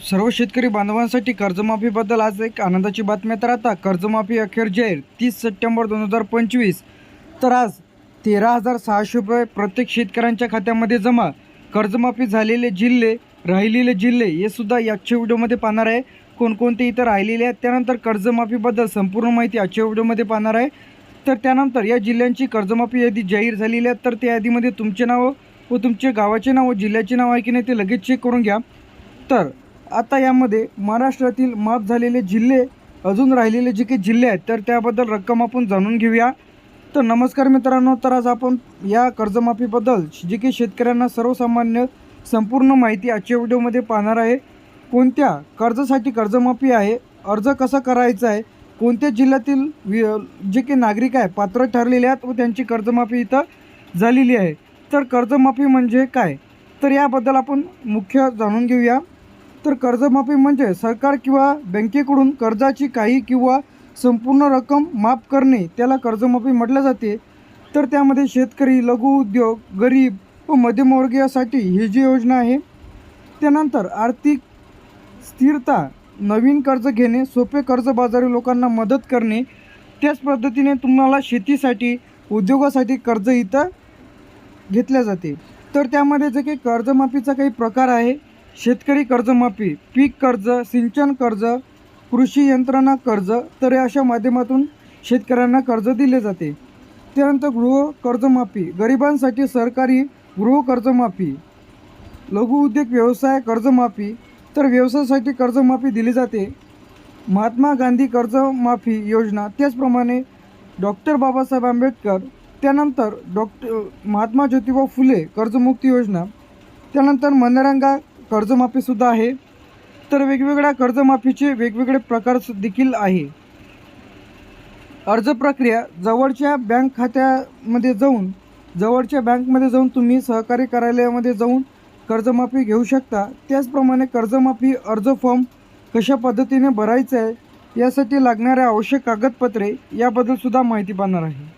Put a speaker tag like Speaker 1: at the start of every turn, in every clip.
Speaker 1: सर्व शेतकरी बांधवांसाठी कर्जमाफीबद्दल आज एक आनंदाची बातमी तर आता कर्जमाफी अखेर जाहीर तीस सप्टेंबर दोन हजार पंचवीस. तर आज तेरा हजार सहाशे रुपये प्रत्येक शेतकऱ्यांच्या खात्यामध्ये जमा. कर्जमाफी झालेले जिल्हे राहिलेले जिल्हे हे सुद्धा याच्या व्हिडिओमध्ये पाहणार आहे. कोणकोणते इथं राहिलेले आहेत त्यानंतर कर्जमाफीबद्दल संपूर्ण माहिती आजच्या व्हिडिओमध्ये पाहणार आहे. तर त्यानंतर या जिल्ह्यांची कर्जमाफी यादी जाहीर झालेली आहे. तर त्या यादीमध्ये तुमचे नाव व तुमचे गावाचे नाव व जिल्ह्याचे नाव आहे की नाही ते लगेच चेक करून घ्या. तर आता यामध्ये महाराष्ट्रातील माफ झालेले जिल्हे अजून राहिलेले जे काही जिल्हे आहेत तर त्याबद्दल रक्कम आपण जाणून घेऊया. तर नमस्कार मित्रांनो तर आज आपण या कर्जमाफीबद्दल जे काही शेतकऱ्यांना सर्वसामान्य संपूर्ण माहिती आजच्या व्हिडिओमध्ये पाहणार आहे. कोणत्या कर्जासाठी कर्जमाफी आहे अर्ज कसा करायचा आहे कोणत्या जिल्ह्यातील वि जे काही नागरिक आहे पात्र ठरलेले आहेत व त्यांची कर्जमाफी इथं झालेली आहे. तर कर्जमाफी म्हणजे काय? तर याबद्दल आपण मुख्य जाणून घेऊया. तर कर्जमाफी म्हणजे सरकार किंवा बँकेकडून कर्जाची काही किंवा संपूर्ण रक्कम माफ करणे त्याला कर्जमाफी म्हटलं जाते. तर त्यामध्ये शेतकरी लघु उद्योग गरीब व मध्यमवर्गीयासाठी ही जी योजना आहे त्यानंतर आर्थिक स्थिरता नवीन कर्ज घेणे सोपे कर्जबाजारी लोकांना मदत करणे त्याच पद्धतीने तुम्हाला शेतीसाठी उद्योगासाठी कर्ज इथं घेतल्या जाते. तर त्यामध्ये जे काही कर्जमाफीचा काही प्रकार आहे शेतकरी कर्जमाफी पीक कर्ज सिंचन कर्ज कृषी यंत्रणा कर्ज तर या अशा माध्यमातून शेतकऱ्यांना कर्ज दिले जाते. त्यानंतर गृह कर्जमाफी गरिबांसाठी सरकारी गृह कर्जमाफी लघु उद्योग व्यवसाय कर्जमाफी तर व्यवसायासाठी कर्जमाफी दिली जाते. महात्मा गांधी कर्जमाफी योजना त्याचप्रमाणे डॉक्टर बाबासाहेब आंबेडकर त्यानंतर डॉक्टर महात्मा ज्योतिबा फुले कर्जमुक्ती योजना त्यानंतर मनरंगा कर्जमाफीसुद्धा आहे. तर वेगवेगळ्या कर्जमाफीचे वेगवेगळे प्रकार सु- देखील आहे. अर्ज प्रक्रिया जवळच्या बँक खात्यामध्ये जाऊन जवळच्या बँकमध्ये जाऊन तुम्ही सहकारी कार्यालयामध्ये जाऊन कर्जमाफी घेऊ शकता. त्याचप्रमाणे कर्जमाफी अर्ज फॉर्म कशा पद्धतीने भरायचं आहे यासाठी लागणाऱ्या आवश्यक कागदपत्रे याबद्दलसुद्धा माहिती पाहणार आहे.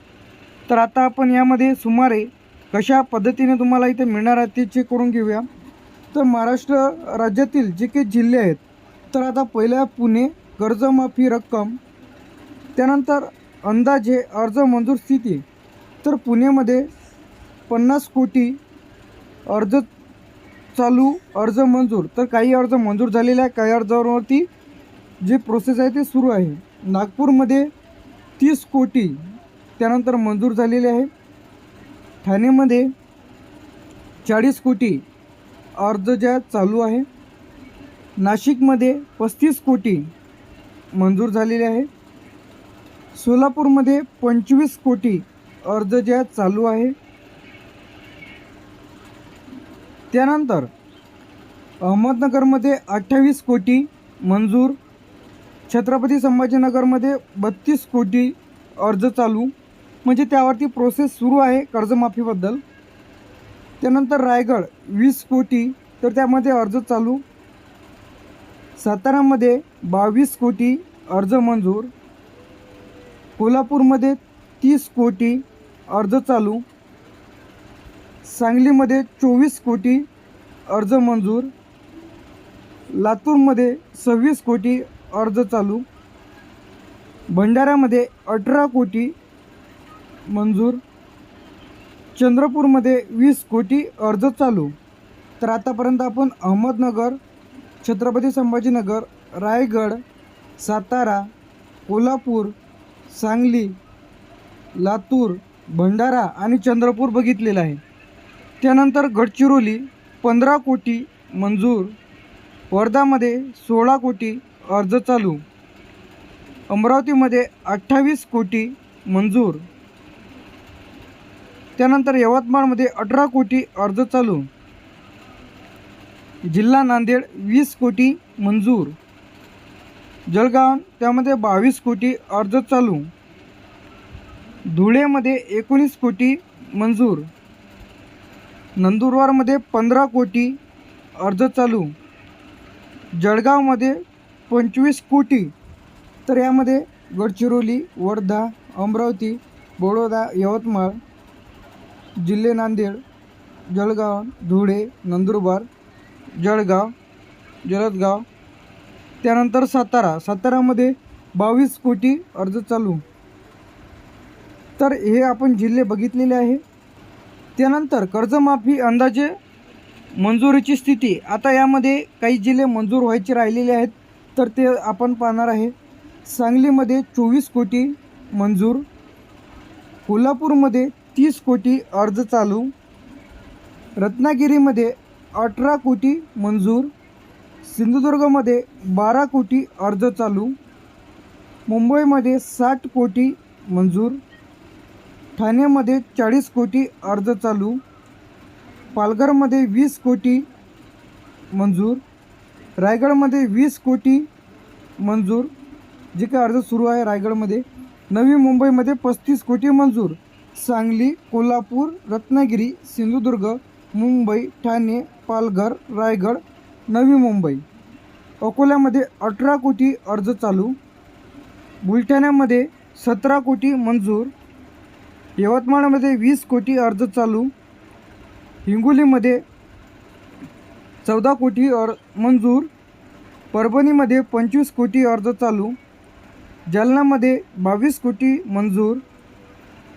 Speaker 1: तर आता आपण यामध्ये सुमारे कशा पद्धतीने तुम्हाला इथे मिळणार आहे ते चेक करून घेऊया. तर महाराष्ट्र राज्यातील जे काही जिल्हे आहेत तर आता पहिल्या पुणे कर्जमाफी रक्कम त्यानंतर अंदाजे अर्ज मंजूर स्थिती तर पुणेमध्ये पन्नास कोटी अर्ज चालू अर्ज मंजूर. तर काही अर्ज मंजूर झालेले आहे काही अर्जावरती जे प्रोसेस आहे ते सुरू आहे. नागपूरमध्ये तीस कोटी त्यानंतर मंजूर झालेले आहे. ठाणेमध्ये चाळीस कोटी अर्ज ज्या चालू आहे नाशिकमध्ये पस्तीस कोटी मंजूर झालेले आहे. सोलापूरमध्ये पंचवीस कोटी अर्ज ज्या चालू आहे त्यानंतर अहमदनगरमध्ये अठ्ठावीस कोटी मंजूर छत्रपती संभाजीनगरमध्ये बत्तीस कोटी अर्ज चालू. म्हणजे त्यावरती प्रोसेस सुरू आहे कर्जमाफीबद्दल. त्यानंतर रायगड वीस कोटी. तर त्यामध्ये अर्ज चालू. सातारामध्ये बावीस कोटी अर्ज मंजूर. कोल्हापूरमध्ये तीस कोटी अर्ज चालू. सांगलीमध्ये चोवीस कोटी अर्ज मंजूर. लातूरमध्ये सव्वीस कोटी अर्ज चालू. भंडाऱ्यामध्ये अठरा कोटी मंजूर. चंद्रपूरमध्ये वीस कोटी अर्ज चालू. तर आतापर्यंत आपण अहमदनगर छत्रपती संभाजीनगर रायगड सातारा कोल्हापूर सांगली लातूर भंडारा आणि चंद्रपूर बघितलेलं आहे. त्यानंतर गडचिरोली पंधरा कोटी मंजूर. वर्धामध्ये सोळा कोटी अर्ज चालू. अमरावतीमध्ये अठ्ठावीस कोटी मंजूर. त्यानंतर यवतमाळमध्ये अठरा कोटी अर्ज चालू. जिल्हा नांदेड वीस कोटी मंजूर. जळगाव त्यामध्ये बावीस कोटी अर्ज चालू. धुळेमध्ये एकोणीस कोटी मंजूर. नंदुरबारमध्ये पंधरा कोटी अर्ज चालू. जळगावमध्ये पंचवीस कोटी. तर यामध्ये गडचिरोली वर्धा अमरावती बडोदा यवतमाळ जिल्हे नांदेड जळगाव धुळे नंदुरबार जळगाव जलदगाव. त्यानंतर सातारा. सातारामध्ये बावीस कोटी अर्ज चालू. तर हे आपण जिल्हे बघितलेले आहे. त्यानंतर कर्जमाफी अंदाजे मंजुरीची स्थिती. आता यामध्ये काही जिल्हे मंजूर व्हायचे राहिलेले आहेत तर ते आपण पाहणार आहे. सांगलीमध्ये चोवीस कोटी मंजूर. कोल्हापूरमध्ये तीस कोटी अर्ज चालू. रत्नागिरीमध्ये अठरा कोटी मंजूर. सिंधुदुर्गमध्ये बारा कोटी अर्ज चालू. मुंबईमध्ये साठ कोटी मंजूर. ठाण्यामध्ये चाळीस कोटी अर्ज चालू. पालघरमध्ये वीस कोटी मंजूर. रायगडमध्ये वीस कोटी मंजूर. जे काही अर्ज सुरू आहे रायगडमध्ये. नवी मुंबईमध्ये पस्तीस कोटी मंजूर. सांगली कोल्हापूर रत्नागिरी सिंधुदुर्ग मुंबई ठाणे पालघर रायगड नवी मुंबई. अकोल्यामध्ये अठरा कोटी अर्ज चालू. बुलढाण्यामध्ये सतरा कोटी मंजूर. यवतमाळमध्ये वीस कोटी अर्ज चालू. हिंगोलीमध्ये चौदा कोटी अर मंजूर. परभणीमध्ये पंचवीस कोटी अर्ज चालू. जालनामध्ये बावीस कोटी मंजूर.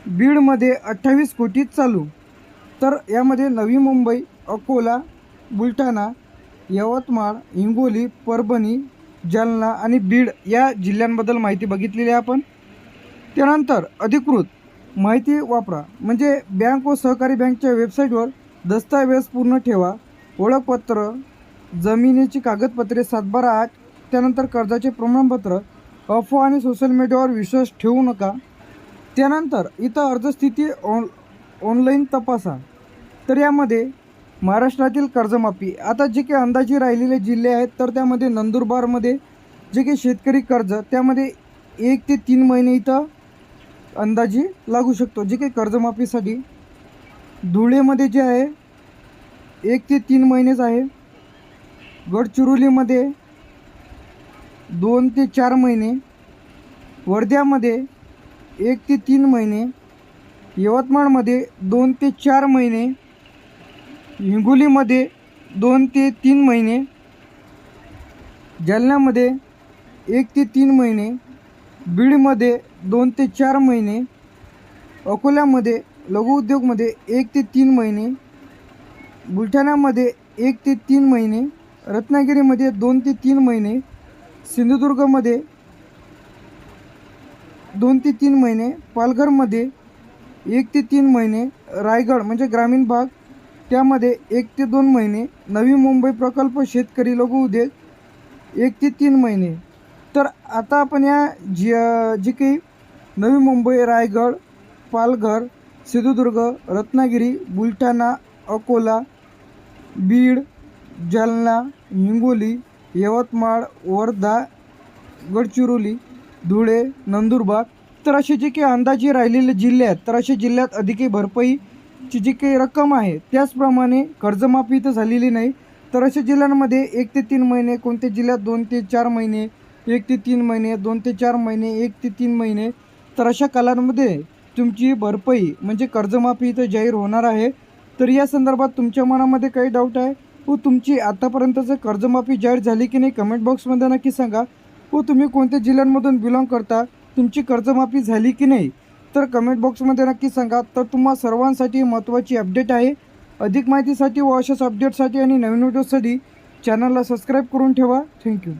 Speaker 1: बीडमध्ये अठ्ठावीस कोटी चालू. तर यामध्ये नवी मुंबई अकोला बुलढाणा यवतमाळ हिंगोली परभणी जालना आणि बीड या जिल्ह्यांबद्दल माहिती बघितलेली आहे आपण. त्यानंतर अधिकृत माहिती वापरा. म्हणजे बँक व सहकारी बँकच्या वेबसाईटवर दस्तऐवज पूर्ण ठेवा. ओळखपत्र जमिनीची कागदपत्रे सातबारा आठ त्यानंतर कर्जाचे प्रमाणपत्र अफवा आणि सोशल मीडियावर विश्वास ठेवू नका. त्यानंतर इथं अर्जस्थिती ऑन ऑनलाईन तपासा. तर यामध्ये महाराष्ट्रातील कर्जमाफी. आता जे काही अंदाजे राहिलेले जिल्हे आहेत तर त्यामध्ये नंदुरबारमध्ये जे काही शेतकरी कर्ज त्यामध्ये एक ते तीन महिने इथं अंदाजे लागू शकतो. जे काही कर्जमाफीसाठी धुळेमध्ये जे आहे एक ते तीन महिनेच आहे. गडचिरोलीमध्ये दोन ते चार महिने. वर्ध्यामध्ये एक ते तीन महिने यवतमाळमध्ये दोन ते चार महिने हिंगोलीमध्ये दोन ते तीन महिने जालन्यामध्ये एक ते तीन महिने बीडमध्ये दोन ते चार महिने अकोल्यामध्ये लघुउद्योगमध्ये एक ते तीन महिने बुलढाण्यामध्ये एक ते तीन महिने रत्नागिरीमध्ये दोन ते तीन महिने सिंधुदुर्गमध्ये दोन ते तीन महिने पालघरमध्ये एक ते तीन महिने रायगड म्हणजे ग्रामीण भाग त्यामध्ये एक ते दोन महिने नवी मुंबई प्रकल्प शेतकरी लघु उद्योग एक ते तीन महिने. तर आता आपण या जी जी काही नवी मुंबई रायगड पालघर सिंधुदुर्ग रत्नागिरी बुलढाणा अकोला बीड जालना हिंगोली यवतमाळ वर्धा गडचिरोली धुळे नंदुरबार तर असे जे काही अंदाजे राहिलेले जिल्हे आहेत तर अशा जिल्ह्यात अधिक भरपाईची जी काही रक्कम आहे त्याचप्रमाणे कर्जमाफी तर झालेली नाही. तर अशा जिल्ह्यांमध्ये एक ते तीन महिने कोणत्या जिल्ह्यात दोन ते चार महिने एक ते तीन महिने दोन ते चार महिने एक ते तीन महिने तर अशा कालांमध्ये तुमची भरपाई म्हणजे कर्जमाफी इथं जाहीर होणार आहे. तर या संदर्भात तुमच्या मनामध्ये काही डाऊट आहे? व तुमची आतापर्यंतचं कर्जमाफी जाहीर झाली की नाही? कमेंट बॉक्समध्ये नक्की सांगा. व तुम्ही कोणत्या जिल्ह्यांमधून बिलॉंग करता? तुमची कर्जमाफी झाली की नाही? तर कमेंट बॉक्समध्ये नक्की सांगा. तर तुम्हा सर्वांसाठी महत्त्वाची अपडेट आहे. अधिक माहितीसाठी व अशाच अपडेटसाठी आणि नवीन व्हिडिओसाठी चॅनलला सबस्क्राईब करून ठेवा. थँक्यू